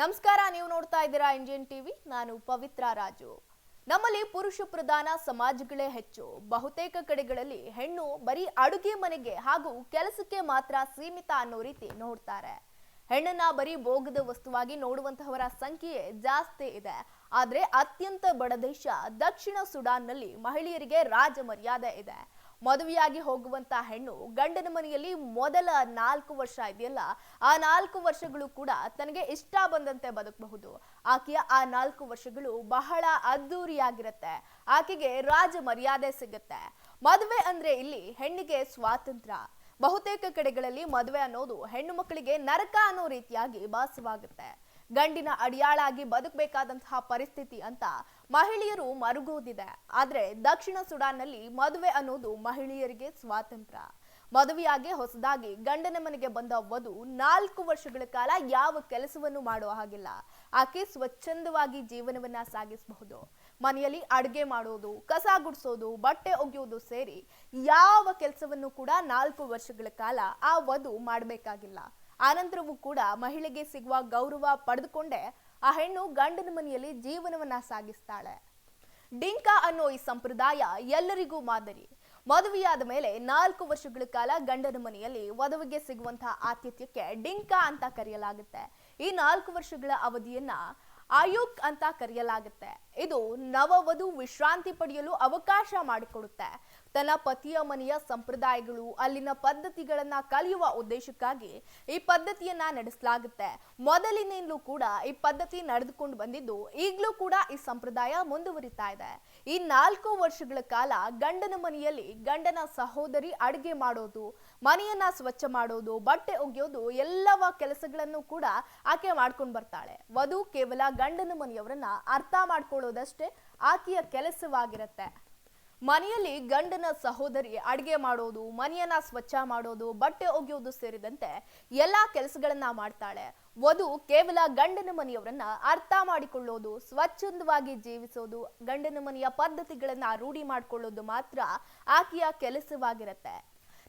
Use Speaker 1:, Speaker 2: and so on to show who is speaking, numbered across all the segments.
Speaker 1: ನಮಸ್ಕಾರ, ನೀವು ನೋಡ್ತಾ ಇದ್ದೀರಾ ಇಂಡಿಯನ್ ಟಿವಿ. ನಾನು ಪವಿತ್ರ ರಾಜು. ನಮ್ಮಲ್ಲಿ ಪುರುಷ ಪ್ರಧಾನ ಸಮಾಜಗಳೇ ಹೆಚ್ಚು. ಬಹುತೇಕ ಕಡೆಗಳಲ್ಲಿ ಹೆಣ್ಣು ಬರೀ ಅಡುಗೆ ಮನೆಗೆ ಹಾಗೂ ಕೆಲಸಕ್ಕೆ ಮಾತ್ರ ಸೀಮಿತ ಅನ್ನೋ ರೀತಿ ನೋಡ್ತಾರೆ. ಹೆಣ್ಣನ್ನ ಬರೀ ಭೋಗದ ವಸ್ತುವಾಗಿ ನೋಡುವಂತಹವರ ಸಂಖ್ಯೆ ಜಾಸ್ತಿ ಇದೆ. ಆದ್ರೆ ಅತ್ಯಂತ ಬಡ ದೇಶ ದಕ್ಷಿಣ ಸುಡಾನ್ನಲ್ಲಿ ಮಹಿಳೆಯರಿಗೆ ರಾಜ ಮರ್ಯಾದೆ ಇದೆ. ಮದುವೆಯಾಗಿ ಹೋಗುವಂತ ಹೆಣ್ಣು ಗಂಡನ ಮನೆಯಲ್ಲಿ ಮೊದಲ ನಾಲ್ಕು ವರ್ಷ ಇದೆಯಲ್ಲ, ಆ ನಾಲ್ಕು ವರ್ಷಗಳು ಕೂಡ ತನಗೆ ಇಷ್ಟ ಬಂದಂತೆ ಬದುಕಬಹುದು. ಆಕೆಯ ಆ ನಾಲ್ಕು ವರ್ಷಗಳು ಬಹಳ ಅದ್ದೂರಿಯಾಗಿರುತ್ತೆ. ಆಕೆಗೆ ರಾಜ ಮರ್ಯಾದೆ ಸಿಗುತ್ತೆ. ಮದುವೆ ಅಂದ್ರೆ ಇಲ್ಲಿ ಹೆಣ್ಣಿಗೆ ಸ್ವಾತಂತ್ರ್ಯ. ಬಹುತೇಕ ಕಡೆಗಳಲ್ಲಿ ಮದುವೆ ಅನ್ನೋದು ಹೆಣ್ಣು ಮಕ್ಕಳಿಗೆ ನರಕ ಅನ್ನೋ ರೀತಿಯಾಗಿ ಭಾಸವಾಗುತ್ತೆ. ಗಂಡಿನ ಅಡಿಯಾಳಾಗಿ ಬದುಕಬೇಕಾದಂತಹ ಪರಿಸ್ಥಿತಿ ಅಂತ ಮಹಿಳೆಯರು ಮರುಗೋದಿದೆ ಆದ್ರೆ ದಕ್ಷಿಣ ಸುಡಾನ್ನಲ್ಲಿ ಮದುವೆ ಅನ್ನೋದು ಮಹಿಳೆಯರಿಗೆ ಸ್ವಾತಂತ್ರ್ಯ. ಮದುವೆಯಾಗಿ ಹೊಸದಾಗಿ ಗಂಡನ ಮನೆಗೆ ಬಂದ ವಧು ನಾಲ್ಕು ವರ್ಷಗಳ ಕಾಲ ಯಾವ ಕೆಲಸವನ್ನು ಮಾಡುವ ಹಾಗಿಲ್ಲ. ಆಕೆ ಸ್ವಚ್ಛಂದವಾಗಿ ಜೀವನವನ್ನ ಸಾಗಿಸಬಹುದು. ಮನೆಯಲ್ಲಿ ಅಡುಗೆ ಮಾಡೋದು, ಕಸ ಗುಡಿಸೋದು, ಬಟ್ಟೆ ಒಗೆಯೋದು ಸೇರಿ ಯಾವ ಕೆಲಸವನ್ನು ಕೂಡ ನಾಲ್ಕು ವರ್ಷಗಳ ಕಾಲ ಆ ವಧು ಮಾಡಬೇಕಾಗಿಲ್ಲ. ಆನಂತರವೂ ಕೂಡ ಮಹಿಳೆಗೆ ಸಿಗುವ ಗೌರವ ಪಡೆದುಕೊಂಡೇ ಆ ಹೆಣ್ಣು ಗಂಡನ ಮನೆಯಲ್ಲಿ ಜೀವನವನ್ನ ಸಾಗಿಸ್ತಾಳೆ. ಡಿಂಕಾ ಅನ್ನೋ ಈ ಸಂಪ್ರದಾಯ ಎಲ್ಲರಿಗೂ ಮಾದರಿ. ಮದುವೆಯಾದ ಮೇಲೆ ನಾಲ್ಕು ವರ್ಷಗಳ ಕಾಲ ಗಂಡನ ಮನೆಯಲ್ಲಿ ವಧುವಿಗೆ ಸಿಗುವಂತಹ ಆತಿಥ್ಯಕ್ಕೆ ಡಿಂಕಾ ಅಂತ ಕರೆಯಲಾಗುತ್ತೆ. ಈ ನಾಲ್ಕು ವರ್ಷಗಳ ಅವಧಿಯನ್ನ ಆಯುಕ್ ಅಂತ ಕರೆಯಲಾಗುತ್ತೆ. ಇದು ನವವಧು ವಿಶ್ರಾಂತಿ ಪಡೆಯಲು ಅವಕಾಶ ಮಾಡಿಕೊಡುತ್ತೆ. ತನ್ನ ಪತಿಯ ಮನೆಯ ಸಂಪ್ರದಾಯಗಳು, ಅಲ್ಲಿನ ಪದ್ಧತಿಗಳನ್ನ ಕಲಿಯುವ ಉದ್ದೇಶಕ್ಕಾಗಿ ಈ ಪದ್ಧತಿಯನ್ನ ನಡೆಸಲಾಗುತ್ತೆ. ಮೊದಲಿನಿಂದಲೂ ಕೂಡ ಈ ಪದ್ಧತಿ ನಡೆದುಕೊಂಡು ಬಂದಿದ್ದು, ಈಗಲೂ ಕೂಡ ಈ ಸಂಪ್ರದಾಯ ಮುಂದುವರಿತಾ ಇದೆ. ಈ ನಾಲ್ಕು ವರ್ಷಗಳ ಕಾಲ ಗಂಡನ ಮನೆಯಲ್ಲಿ ಗಂಡನ ಸಹೋದರಿ ಅಡುಗೆ ಮಾಡೋದು, ಮನೆಯನ್ನ ಸ್ವಚ್ಛ ಮಾಡೋದು, ಬಟ್ಟೆ ಒಗೆಯೋದು, ಎಲ್ಲವ ಕೆಲಸಗಳನ್ನು ಕೂಡ ಆಕೆ ಮಾಡ್ಕೊಂಡು ಬರ್ತಾಳೆ. ವಧು ಕೇವಲ ಗಂಡನ ಮನೆಯವರನ್ನ ಅರ್ಥ ಮಾಡ್ಕೊಳ್ಳೋದಷ್ಟೇ ಆಕೆಯ ಕೆಲಸವಾಗಿರುತ್ತೆ. ಮನೆಯಲ್ಲಿ ಗಂಡನ ಸಹೋದರಿ ಅಡಿಗೆ ಮಾಡೋದು, ಮನೆಯನ್ನ ಸ್ವಚ್ಛ ಮಾಡೋದು, ಬಟ್ಟೆ ಒಗೆಯೋದು ಸೇರಿದಂತೆ ಎಲ್ಲಾ ಕೆಲಸಗಳನ್ನ ಮಾಡ್ತಾಳೆ. ವಧು ಕೇವಲ ಗಂಡನ ಮನೆಯವರನ್ನ ಅರ್ಥ ಮಾಡಿಕೊಳ್ಳೋದು, ಸ್ವಚ್ಛಂದವಾಗಿ ಜೀವಿಸೋದು, ಗಂಡನ ಮನೆಯ ಪದ್ಧತಿಗಳನ್ನ ರೂಢಿ ಮಾಡಿಕೊಳ್ಳೋದು ಮಾತ್ರ ಆಕೆಯ ಕೆಲಸವಾಗಿರುತ್ತೆ.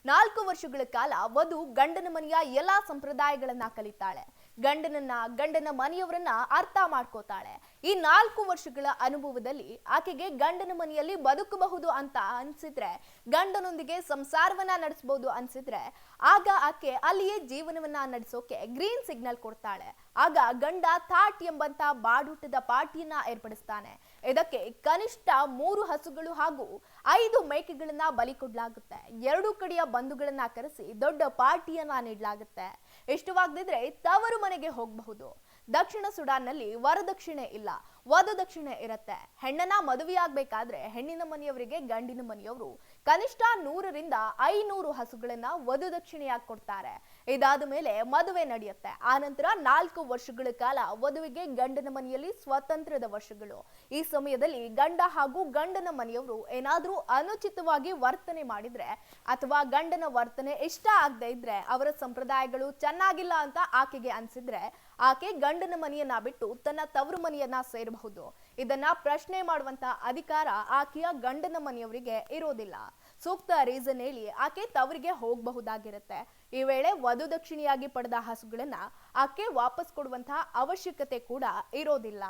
Speaker 1: ನಾಲ್ಕು ವರ್ಷಗಳ ಕಾಲ ವಧು ಗಂಡನ ಮನೆಯ ಎಲ್ಲಾ ಸಂಪ್ರದಾಯಗಳನ್ನ ಕಲಿತಾಳೆ. ಗಂಡನನ್ನ, ಗಂಡನ ಮನೆಯವರನ್ನ ಅರ್ಥ ಮಾಡ್ಕೋತಾಳೆ. ಈ ನಾಲ್ಕು ವರ್ಷಗಳ ಅನುಭವದಲ್ಲಿ ಆಕೆಗೆ ಗಂಡನ ಮನೆಯಲ್ಲಿ ಬದುಕಬಹುದು ಅಂತ ಅನ್ಸಿದ್ರೆ, ಗಂಡನೊಂದಿಗೆ ಸಂಸಾರವನ್ನ ನಡೆಸಬಹುದು ಅನ್ಸಿದ್ರೆ, ಆಗ ಆಕೆ ಅಲ್ಲಿಯೇ ಜೀವನವನ್ನ ನಡೆಸೋಕೆ ಗ್ರೀನ್ ಸಿಗ್ನಲ್ ಕೊಡ್ತಾಳೆ. ಆಗ ಗಂಡ ಥಾಟ್ ಎಂಬಂತ ಬಾಡೂಟದ ಪಾರ್ಟಿಯನ್ನ ಏರ್ಪಡಿಸ್ತಾನೆ. ಇದಕ್ಕೆ ಕನಿಷ್ಠ ಮೂರು ಹಸುಗಳು ಹಾಗೂ ಐದು ಮೇಕೆಗಳನ್ನ ಬಲಿ ಕೊಡ್ಲಾಗುತ್ತೆ. ಎರಡು ಕಡೆಯ ಬಂಧುಗಳನ್ನ ಕರೆಸಿ ದೊಡ್ಡ ಪಾರ್ಟಿಯನ್ನ ನೀಡಲಾಗುತ್ತೆ. ಇಷ್ಟವಾಗದಿದ್ರೆ ತವರು ಮನೆಗೆ ಹೋಗಬಹುದು. ದಕ್ಷಿಣ ಸುಡಾನ್ನಲ್ಲಿ ವರದಕ್ಷಿಣೆ ಇಲ್ಲ. ವಧದಕ್ಷಿಣೆ ಇರುತ್ತೆ. ಹೆಣ್ಣನ ಮದುವೆಯಾಗಬೇಕಾದ್ರೆ ಹೆಣ್ಣಿನ ಮನೆಯವರಿಗೆ ಗಂಡಿನ ಮನೆಯವರು ಕನಿಷ್ಠ ನೂರರಿಂದ ಐನೂರು ಹಸುಗಳನ್ನ ವಧುದಕ್ಷಿಣೆಯಾಗಿ ಕೊಡ್ತಾರೆ. ಇದಾದ ಮೇಲೆ ಮದುವೆ ನಡೆಯುತ್ತೆ. ಆನಂತರ ನಾಲ್ಕು ವರ್ಷಗಳ ಕಾಲ ವಧುವಿಗೆ ಗಂಡನ ಮನೆಯಲ್ಲಿ ಸ್ವಾತಂತ್ರ್ಯದ ವರ್ಷಗಳು. ಈ ಸಮಯದಲ್ಲಿ ಗಂಡ ಹಾಗೂ ಗಂಡನ ಮನೆಯವರು ಏನಾದ್ರೂ ಅನುಚಿತವಾಗಿ ವರ್ತನೆ ಮಾಡಿದ್ರೆ ಅಥವಾ ಗಂಡನ ವರ್ತನೆ ಇಷ್ಟ ಆಗದೆ ಇದ್ರೆ ಅವರ ಸಂಪ್ರದಾಯಗಳು ಚೆನ್ನಾಗಿಲ್ಲ ಅಂತ ಆಕೆಗೆ ಅನ್ಸಿದ್ರೆ ಆಕೆ ಗಂಡನ ಮನೆಯನ್ನ ಬಿಟ್ಟು ತನ್ನ ತವರು ಮನೆಯನ್ನ ಸೇರಬಹುದು. ಇದನ್ನ ಪ್ರಶ್ನೆ ಮಾಡುವಂತ ಅಧಿಕಾರ ಆಕೆಯ ಗಂಡನ ಮನೆಯವರಿಗೆ ಇರೋದಿಲ್ಲ. ಸೂಕ್ತ ರೀಸನ್ ಹೇಳಿ ಆಕೆ ತವರಿಗೆ ಹೋಗಬಹುದಾಗಿರುತ್ತೆ. ಈ ವೇಳೆ ವಧು ದಕ್ಷಿಣಿಯಾಗಿ ಪಡೆದ ಹಸುಗಳನ್ನ ಆಕೆ ವಾಪಸ್ ಕೊಡುವಂತಹ ಅವಶ್ಯಕತೆ ಕೂಡ ಇರೋದಿಲ್ಲ.